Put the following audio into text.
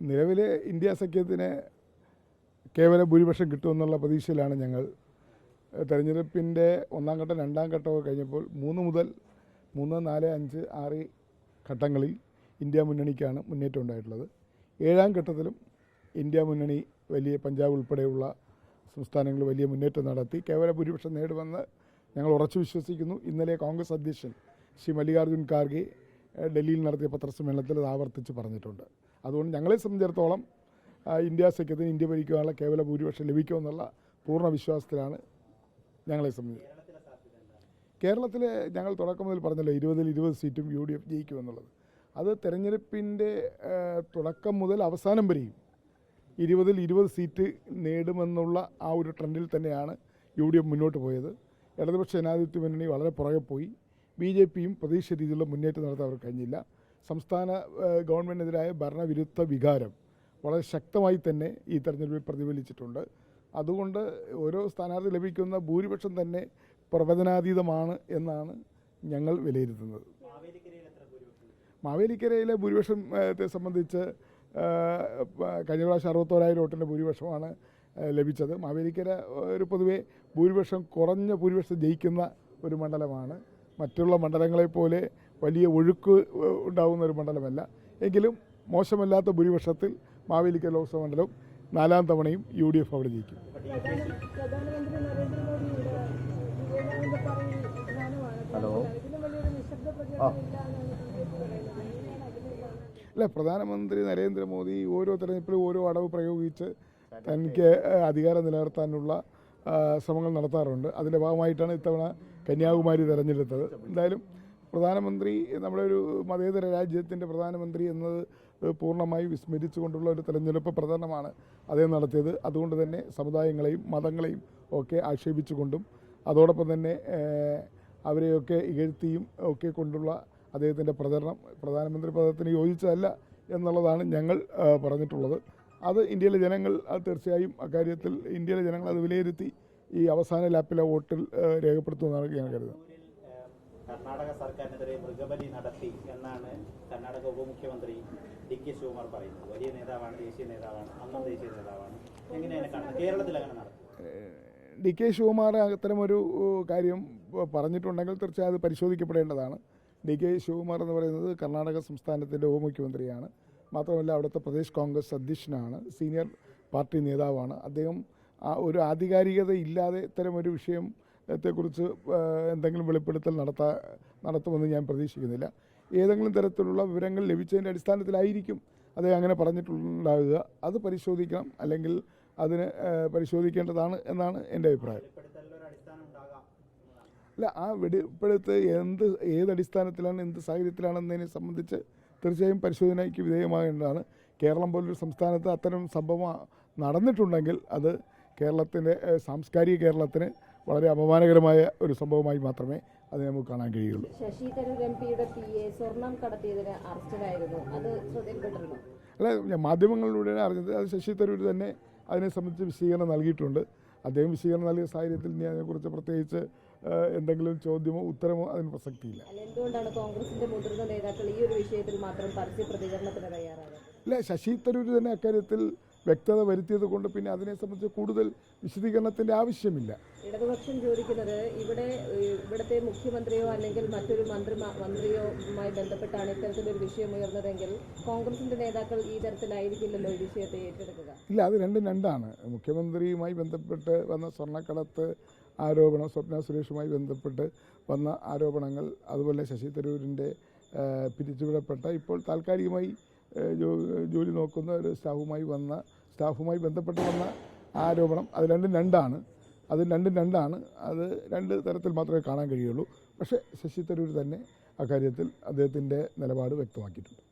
നിലവിലെ ഇന്ത്യ സഖ്യത്തിന് കേവല ഭൂരിപക്ഷം കിട്ടുമെന്നുള്ള പ്രതീക്ഷയിലാണ് ഞങ്ങൾ. തെരഞ്ഞെടുപ്പിന്റെ ഒന്നാം ഘട്ടം രണ്ടാം ഘട്ടമൊക്കെ കഴിഞ്ഞപ്പോൾ മൂന്ന് മുതൽ മൂന്ന് നാല് അഞ്ച് ആറ് ഘട്ടങ്ങളിൽ ഇന്ത്യ മുന്നണിക്കാണ് മുന്നേറ്റം ഉണ്ടായിട്ടുള്ളത്. ഏഴാം ഘട്ടത്തിലും ഇന്ത്യ മുന്നണി വലിയ പഞ്ചാബ് ഉൾപ്പെടെയുള്ള സംസ്ഥാനങ്ങൾ വലിയ മുന്നേറ്റം നടത്തി കേവല ഭൂരിപക്ഷം നേടുമെന്ന് ഞങ്ങൾ ഉറച്ചു വിശ്വസിക്കുന്നു. ഇന്നലെ കോൺഗ്രസ് അധ്യക്ഷൻ ശ്രീ മല്ലികാർജുൻ ഖാർഗെ ഡൽഹിയിൽ നടത്തിയ പത്രസമ്മേളനത്തിൽ അത് ആവർത്തിച്ച് പറഞ്ഞിട്ടുണ്ട്. അതുകൊണ്ട് ഞങ്ങളെ സംബന്ധിച്ചിടത്തോളം ഇന്ത്യ സഖ്യത്തിന് ഇന്ത്യ ഭരിക്കുവാനുള്ള കേവല ഭൂരിപക്ഷം ലഭിക്കുമെന്നുള്ള പൂർണ വിശ്വാസത്തിലാണ് ഞങ്ങളെ സംബന്ധിച്ച്. കേരളത്തിൽ ഞങ്ങൾ തുടക്കം മുതൽ പറഞ്ഞല്ലോ ഇരുപതിൽ ഇരുപത് സീറ്റും യു ഡി എഫ് ജയിക്കുമെന്നുള്ളത്. അത് തെരഞ്ഞെടുപ്പിന്റെ തുടക്കം മുതൽ അവസാനം വരെയും ഇരുപതിൽ ഇരുപത് സീറ്റ് നേടുമെന്നുള്ള ആ ഒരു ട്രെൻഡിൽ തന്നെയാണ് യു ഡി എഫ് മുന്നോട്ട് പോയത്. ഇടതുപക്ഷ ജനാധിപത്യ മുന്നണി വളരെ പുറകെ പോയി. ബി ജെ പിയും പ്രതീക്ഷ രീതിയിലുള്ള മുന്നേറ്റം നടത്താൻ അവർ കഴിഞ്ഞില്ല. സംസ്ഥാന ഗവൺമെന്റിനെതിരായ ഭരണവിരുദ്ധ വികാരം വളരെ ശക്തമായി തന്നെ ഈ തെരഞ്ഞെടുപ്പിൽ പ്രതിഫലിച്ചിട്ടുണ്ട്. അതുകൊണ്ട് ഓരോ സ്ഥാനാർത്ഥി ലഭിക്കുന്ന ഭൂരിപക്ഷം തന്നെ പ്രവചനാതീതമാണ് എന്നാണ് ഞങ്ങൾ വിലയിരുത്തുന്നത്. മാവേലിക്കരയിലെ ഭൂരിപക്ഷത്തെ സംബന്ധിച്ച് കഴിഞ്ഞ പ്രാവശ്യം അറുപത്തോരായിരം വോട്ടിന്റെ ഭൂരിപക്ഷമാണ് ലഭിച്ചത്. മാവേലിക്കര ഒരു പൊതുവേ ഭൂരിപക്ഷം കുറഞ്ഞ ഭൂരിപക്ഷം ജയിക്കുന്ന ഒരു മണ്ഡലമാണ്. മറ്റുള്ള മണ്ഡലങ്ങളെപ്പോലെ വലിയ ഒഴുക്ക് ഉണ്ടാകുന്ന ഒരു മണ്ഡലമല്ല. എങ്കിലും മോശമല്ലാത്ത ഭൂരിപക്ഷത്തിൽ മാവേലിക്കൽ ലോക്സഭ മണ്ഡലം നാലാം തവണയും യു ഡി എഫ് അവിടെ ജയിക്കും. ഹലോ. അല്ല പ്രധാനമന്ത്രി നരേന്ദ്രമോദി ഓരോ തെരഞ്ഞെടുപ്പിലും ഓരോ അടവ് പ്രയോഗിച്ച് തനിക്ക് അധികാരം നിലനിർത്താനുള്ള ശ്രമങ്ങൾ നടത്താറുണ്ട്. അതിന്റെ ഭാഗമായിട്ടാണ് ഇത്തവണ കന്യാകുമാരി തെരഞ്ഞെടുത്തത്. എന്തായാലും പ്രധാനമന്ത്രി നമ്മുടെ ഒരു മതേതര രാജ്യത്തിന്റെ പ്രധാനമന്ത്രി എന്നത് പൂർണമായി വിസ്മരിച്ചുകൊണ്ടുള്ള ഒരു തെരഞ്ഞെടുപ്പ് പ്രചരണമാണ് അദ്ദേഹം നടത്തിയത്. അതുകൊണ്ട് തന്നെ സമുദായങ്ങളെയും മതങ്ങളെയും ഒക്കെ ആക്ഷേപിച്ചുകൊണ്ടും അതോടൊപ്പം തന്നെ അവരെയൊക്കെ ഇകഴ്ത്തിയും ഒക്കെ കൊണ്ടുള്ള അദ്ദേഹത്തിന്റെ പ്രചരണം പ്രധാനമന്ത്രി പദത്തിന് യോജിച്ചതല്ല എന്നുള്ളതാണ് ഞങ്ങൾ പറഞ്ഞിട്ടുള്ളത്. അത് ഇന്ത്യയിലെ ജനങ്ങൾ തീർച്ചയായും അക്കാര്യത്തിൽ ഇന്ത്യയിലെ ജനങ്ങൾ അത് വിലയിരുത്തി ഈ അവസാന ലാപ്പിലെ വോട്ടിൽ രേഖപ്പെടുത്തുമെന്നാണ് ഞാൻ കരുതുന്നത്. കർണാടക സർക്കാരിനെതിരെ മൃഗബലി നടത്തി എന്നാണ് കർണാടക ഉപമുഖ്യമന്ത്രി ഡി കെ ശിവകുമാർ പറയുന്നത്. വലിയ നേതാവാണ് ദേശീയ നേതാവാണ് അന്നും ദേശീയ നേതാവാണ്. എങ്ങനെയാണ് കാണുന്നത്? കേരളത്തിൽ അങ്ങനെ നടത്തും ഡി കെ ശിവകുമാർ അത്തരമൊരു കാര്യം പറഞ്ഞിട്ടുണ്ടെങ്കിൽ തീർച്ചയായും അത് പരിശോധിക്കപ്പെടേണ്ടതാണ്. ഡി കെ ശിവകുമാർ എന്ന് പറയുന്നത് കർണാടക സംസ്ഥാനത്തിന്റെ ഉപമുഖ്യമന്ത്രിയാണ്. മാത്രമല്ല അവിടുത്തെ പ്രദേശ് കോൺഗ്രസ് അധ്യക്ഷനാണ് സീനിയർ പാർട്ടി നേതാവാണ്. അദ്ദേഹം ഒരു ആധികാരികത ഇല്ലാതെ ഇത്തരം ഒരു വിഷയത്തെക്കുറിച്ച് എന്തെങ്കിലും വെളിപ്പെടുത്തൽ നടത്താ നടത്തുമെന്ന് ഞാൻ പ്രതീക്ഷിക്കുന്നില്ല. ഏതെങ്കിലും തരത്തിലുള്ള വിവരങ്ങൾ ലഭിച്ചതിന്റെ അടിസ്ഥാനത്തിലായിരിക്കും അദ്ദേഹം അങ്ങനെ പറഞ്ഞിട്ടുണ്ടാകുക. അത് പരിശോധിക്കണം അല്ലെങ്കിൽ അതിന് പരിശോധിക്കേണ്ടതാണ് എന്നാണ് എന്റെ അഭിപ്രായം. അല്ല ആ വെടിപ്പെടുത്ത് എന്ത് ഏതടിസ്ഥാനത്തിലാണ് എന്ത് സാഹചര്യത്തിലാണെന്നതിനെ സംബന്ധിച്ച് തീർച്ചയായും പരിശോധനയ്ക്ക് വിധേയമാകേണ്ടതാണ്. കേരളം പോലൊരു സംസ്ഥാനത്ത് അത്തരം സംഭവം നടന്നിട്ടുണ്ടെങ്കിൽ അത് കേരളത്തിന്റെ സാംസ്കാരിക കേരളത്തിന് വളരെ അപമാനകരമായ ഒരു സംഭവമായി മാത്രമേ അത് നമുക്ക് കാണാൻ കഴിയുള്ളൂ. ശശി തരൂർ എം പിയുടെ പി എ സ്വർണം കടത്തിയതിന് അറസ്റ്റിലായിരുന്നു. അത് ശ്രദ്ധയിൽപ്പെട്ടിരുന്നു? അല്ല ഞാൻ മാധ്യമങ്ങളിലൂടെയാണ് അറിഞ്ഞത്. അത് ശശി തരൂർ തന്നെ അതിനെ സംബന്ധിച്ച് വിശദീകരണം നൽകിയിട്ടുണ്ട്. അദ്ദേഹം വിശീകരണം നൽകിയ സാഹചര്യത്തിൽ ഇനി അതിനെക്കുറിച്ച് പ്രത്യേകിച്ച് എന്തെങ്കിലും ചോദ്യമോ ഉത്തരമോ അതിന് പ്രസക്തിയില്ല. അല്ല എന്തുകൊണ്ടാണ് കോൺഗ്രസിന്റെ മുതിർന്ന നേതാക്കൾ ഈ ഒരു വിഷയത്തിൽ മാത്രം പരസ്യ പ്രതികരണത്തിന് തയ്യാറാകുന്നത് അല്ല ശശി തരൂർ തന്നെ അക്കാര്യത്തിൽ വ്യക്തത വരുത്തിയത് കൊണ്ട് പിന്നെ അതിനെ സംബന്ധിച്ച് കൂടുതൽ വിശദീകരണത്തിന്റെ ആവശ്യമില്ല. ഇടതുപക്ഷം ചോദിക്കുന്നത് ഇവിടെ ഇവിടുത്തെ മുഖ്യമന്ത്രിയോ അല്ലെങ്കിൽ മറ്റൊരു മന്ത്രി മന്ത്രിയോമായി ബന്ധപ്പെട്ടാണ് ഇത്തരത്തിലൊരു വിഷയം ഉയർന്നതെങ്കിൽ കോൺഗ്രസിന്റെ നേതാക്കൾ ഈ തരത്തിലായിരിക്കില്ലല്ലോ ഈ വിഷയത്തെ ഏറ്റെടുക്കുക? ഇല്ല അത് രണ്ടും രണ്ടാണ്. മുഖ്യമന്ത്രിയുമായി ബന്ധപ്പെട്ട് വന്ന സ്വർണക്കടത്ത് ആരോപണം സ്വപ്ന സുരേഷുമായി ബന്ധപ്പെട്ട് വന്ന ആരോപണങ്ങൾ അതുപോലെ ശശി തരൂരിന്റെ പിരിച്ചുവിടപ്പെട്ട ഇപ്പോൾ താൽക്കാലികമായി ജോലി നോക്കുന്ന ഒരു സ്റ്റാഫുമായി വന്ന സ്റ്റാഫുമായി ബന്ധപ്പെട്ട് വന്ന ആരോപണം അത് രണ്ടും രണ്ടാണ്. അത് രണ്ടും രണ്ടാണ്. അത് രണ്ട് തരത്തിൽ മാത്രമേ കാണാൻ കഴിയുള്ളൂ. പക്ഷേ ശശി തരൂർ തന്നെ അക്കാര്യത്തിൽ അദ്ദേഹത്തിന്റെ നിലപാട് വ്യക്തമാക്കിയിട്ടുണ്ട്.